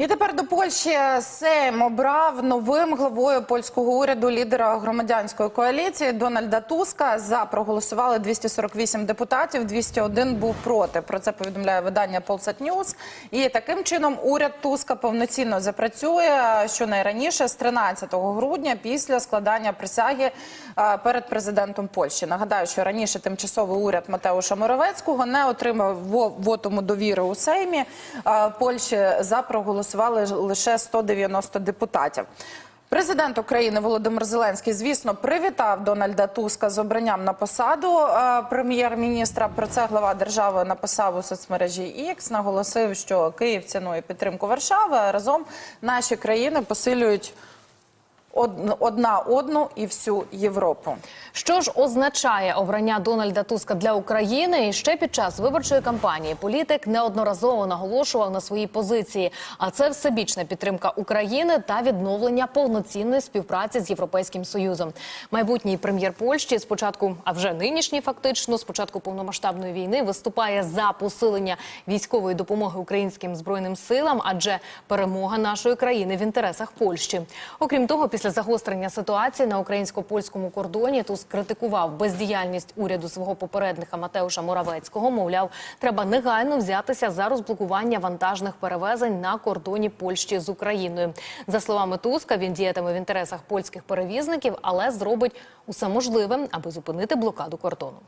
І тепер до Польщі Сейм обрав новим главою польського уряду лідера громадянської коаліції Дональда Туска. За проголосували 248 депутатів, 201 був проти. Про це повідомляє видання Polsat News. І таким чином уряд Туска повноцінно запрацює щонайраніше з 13 грудня після складання присяги перед президентом Польщі. Нагадаю, що раніше тимчасовий уряд Матеуша Моровецького не отримав во- вотуму довіри у Сеймі Польщі. За проголосували лише 190 депутатів. Президент України Володимир Зеленський, звісно, привітав Дональда Туска з обранням на посаду е, прем'єр-міністра. Про це глава держави написав у соцмережі X. Наголосив, що Київ цінує підтримку Варшави. А разом наші країни посилюють одна одну і всю Європу. Що ж означає обрання Дональда Туска для України? І ще під час виборчої кампанії політик неодноразово наголошував на своїй позиції. А це всебічна підтримка України та відновлення повноцінної співпраці з Європейським Союзом. Майбутній прем'єр Польщі спочатку, а вже нинішній фактично, спочатку повномасштабної війни, виступає за посилення військової допомоги українським збройним силам, адже перемога нашої країни в інтересах Польщі. Окрім того, після загострення ситуації на українсько-польському кордоні туск критикував бездіяльність уряду свого попередника Матеуша Моравецького. Мовляв, треба негайно взятися за розблокування вантажних перевезень на кордоні Польщі з Україною. За словами Туска, він діятиме в інтересах польських перевізників, але зробить усе можливе, аби зупинити блокаду кордону.